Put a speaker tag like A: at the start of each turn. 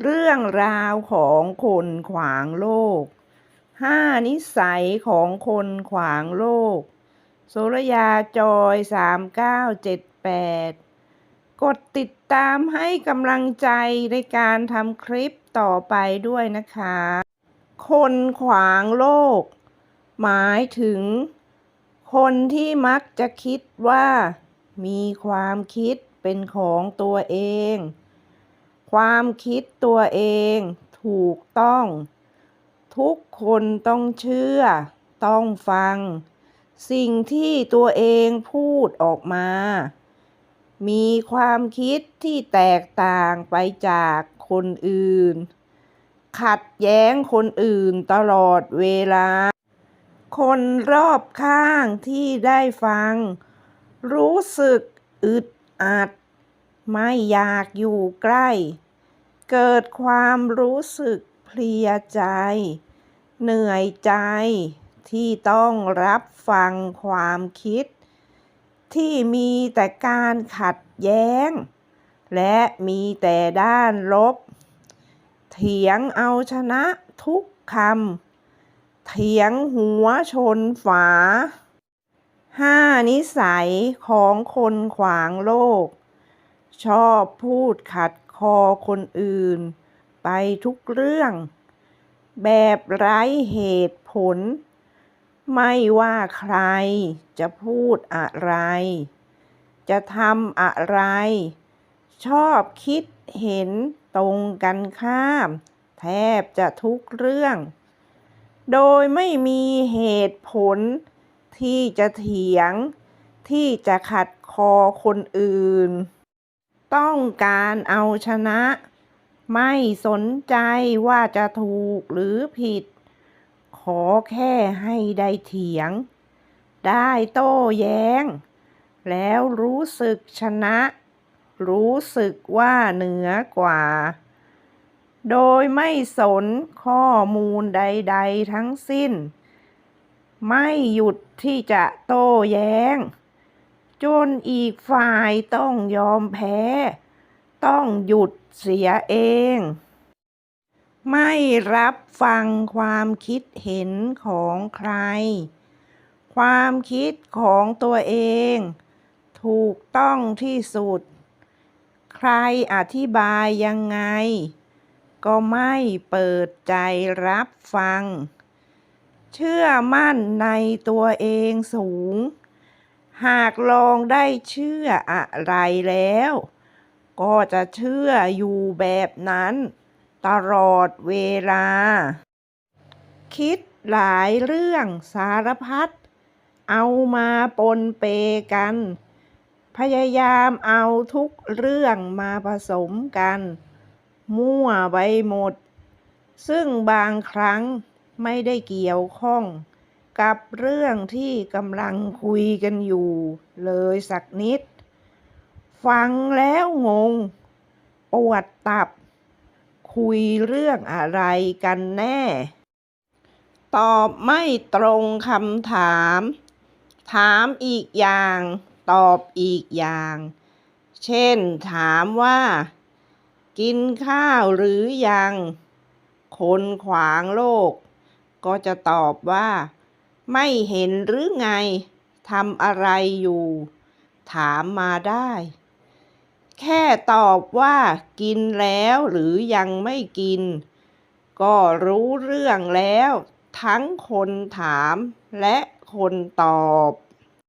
A: เรื่องราวของคนขวางโลกห้านิสัยของคนขวางโลก โสรยาจอยสามเก้าเจ็ดแปดกดติดตามให้กำลังใจในการทำคลิปต่อไปด้วยนะคะ คนขวางโลก หมายถึง คนที่มักจะคิดว่า มีความคิดเป็นของตัวเอง ความคิดตัวเองถูกต้อง ทุกคนต้องเชื่อ ต้องฟัง สิ่งที่ตัวเองพูดออกมา มีความคิดที่แตกต่างไปจากคนอื่น ขัดแย้งคนอื่นตลอดเวลา คนรอบข้างที่ได้ฟัง รู้สึกอึดอัด ไม่อยากอยู่ใกล้ เกิดความรู้สึกเพลียใจ เหนื่อยใจที่ต้องรับฟังความคิด ที่มีแต่การขัดแย้ง และมีแต่ด้านลบ เถียงเอาชนะทุกคำ เถียงหัวชนฝาห้านิสัยของคนขวางโลก ชอบพูดขัดคอคนอื่น ไปทุกเรื่อง แบบไร้เหตุผล ไม่ว่าใครจะพูดอะไร จะทำอะไร ชอบคิดเห็นตรงกันข้าม แทบจะทุกเรื่อง โดยไม่มีเหตุผลที่จะเถียงที่จะขัดคอคนอื่น ต้องการเอาชนะ ไม่สนใจว่าจะถูกหรือผิด ขอแค่ให้ได้เถียง ได้โต้แย้ง แล้วรู้สึกชนะ รู้สึกว่าเหนือกว่า โดยไม่สนข้อมูลใด ๆ ทั้งสิ้น ไม่หยุดที่จะโต้แย้ง จนอีกฝ่ายต้องยอมแพ้ ต้องหยุดเสียเอง ไม่รับฟังความคิดเห็นของใคร ความคิดของตัวเอง ถูกต้องที่สุด ใครอธิบายยังไง ก็ไม่เปิดใจรับฟัง เชื่อมั่นในตัวเองสูง หากลองได้เชื่ออะไรแล้ว ก็จะเชื่ออยู่แบบนั้น ตลอดเวลา คิดหลายเรื่องสารพัดเอามาปนเปกัน พยายามเอาทุกเรื่องมาผสมกัน มั่วไปหมด ซึ่งบางครั้งไม่ได้เกี่ยวข้อง กับเรื่องที่กำลังคุยกันอยู่เลยสักนิด ฟังแล้วงง ปวดตับ คุยเรื่องอะไรกันแน่ ตอบไม่ตรงคำถาม ถามอีกอย่าง ตอบอีกอย่าง เช่นถามว่า กินข้าวหรือยัง คนขวางโลก ก็จะตอบว่า ไม่เห็นหรือไงทำอะไรอยู่ ถามมาได้ แค่ตอบว่ากินแล้วหรือยังไม่กิน ก็รู้เรื่องแล้ว ทั้งคนถามและคนตอบ